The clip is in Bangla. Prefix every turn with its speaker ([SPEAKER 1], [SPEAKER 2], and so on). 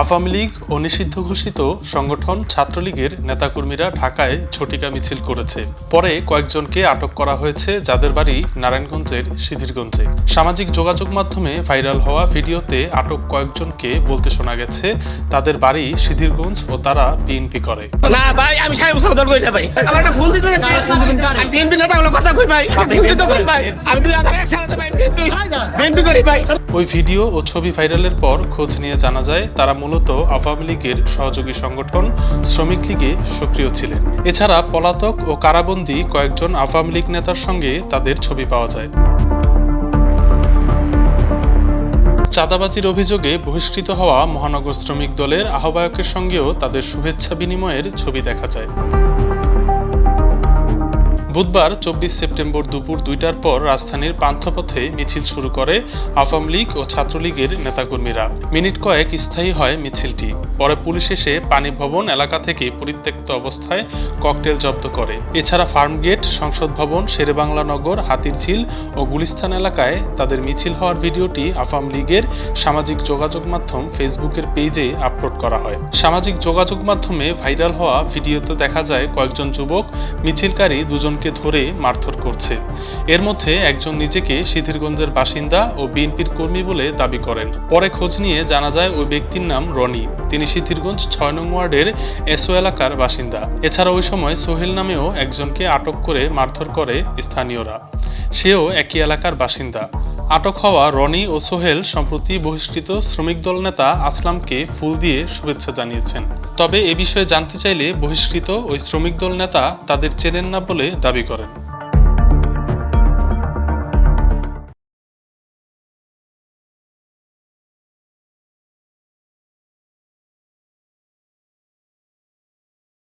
[SPEAKER 1] আওয়ামী লীগ ও নিষিদ্ধ ঘোষিত সংগঠন ছাত্রলীগের নেতাকর্মীরা ঢাকায় ঝটিকা মিছিল করেছে। পরে কয়েকজনকে আটক করা হয়েছে যাদের বাড়ি নারায়ণগঞ্জের সিধিরগঞ্জে সামাজিক যোগাযোগ মাধ্যমে ভাইরাল হওয়া ভিডিওতে আটক কয়েকজনকে বলতে শোনা গেছে তাদের বাড়ি সিধিরগঞ্জ ও তারা বিএনপি করে।
[SPEAKER 2] না ভাই আমি সাহেব সদর করি না ভাই। আমার একটা ভুল দিতে আমি বিএনপি নেতা হলো কথা কই ভাই। আমি ভুল দিতে ভাই। আমি দুই হাজার এক ভাই বিএনপি বিএনপি করি ভাই।
[SPEAKER 1] ওই ভিডিও ও ছবি ভাইরালের পর খোঁজ নিয়ে জানা যায় তারা মূলত আওয়ামী লীগের সহযোগী সংগঠন শ্রমিক লীগে সক্রিয় ছিলেন। এছাড়া পলাতক ও কারাবন্দী কয়েকজন আওয়ামী লীগ নেতার সঙ্গে তাদের ছবি পাওয়া যায়। চাঁদাবাজির অভিযোগে বহিষ্কৃত হওয়া মহানগর শ্রমিক দলের আহ্বায়কের সঙ্গেও তাদের শুভেচ্ছা বিনিময়ের ছবি দেখা যায়। বুধবার চব্বিশ সেপ্টেম্বর দুপুর দুইটার পর রাজধানীর পান্থপথে মিছিল শুরু করে আওয়ামী লীগ ও ছাত্রলীগের নেতাকর্মীরা। মিনিট কয়েক স্থায়ী হয় মিছিলটি। পরে পুলিশ এসে পানি ভবন এলাকা থেকে পরিত্যক্ত অবস্থায় ককটেল জব্দ করে। এছাড়া ফার্মগেট সংসদ ভবন, শেরেবাংলা নগর, হাতিরঝিল ও গুলিস্তান এলাকায় তাদের মিছিল হওয়ার ভিডিওটি আওয়ামী লীগের সামাজিক যোগাযোগ মাধ্যম ফেসবুকের পেজে আপলোড করা হয়। সামাজিক যোগাযোগ মাধ্যমে ভাইরাল হওয়া ভিডিওতে দেখা যায় কয়েকজন যুবক, মিছিলকারী দুজনকে ধরে মারধর করছে। এর মধ্যে একজন নিজেকে সিধিরগঞ্জের বাসিন্দা ও বিএনপির কর্মী বলে দাবি করেন। পরে খোঁজ নিয়ে জানা যায় ওই ব্যক্তির নাম রনি। তিনি সিদ্ধিরগঞ্জ ছয় নং ওয়ার্ডের এসও এলাকার বাসিন্দা। এছাড়া ওই সময় সোহেল নামেও একজনকে আটক করে মারধর করে স্থানীয়রা। সেও একই এলাকার বাসিন্দা। আটক হওয়া রনি ও সোহেল সম্প্রতি বহিষ্কৃত শ্রমিক দল নেতা আসলামকে ফুল দিয়ে শুভেচ্ছা জানিয়েছেন। তবে এ বিষয়ে জানতে চাইলে বহিষ্কৃত ওই শ্রমিক দল নেতা তাদের চেনেন না বলে দাবি করেন।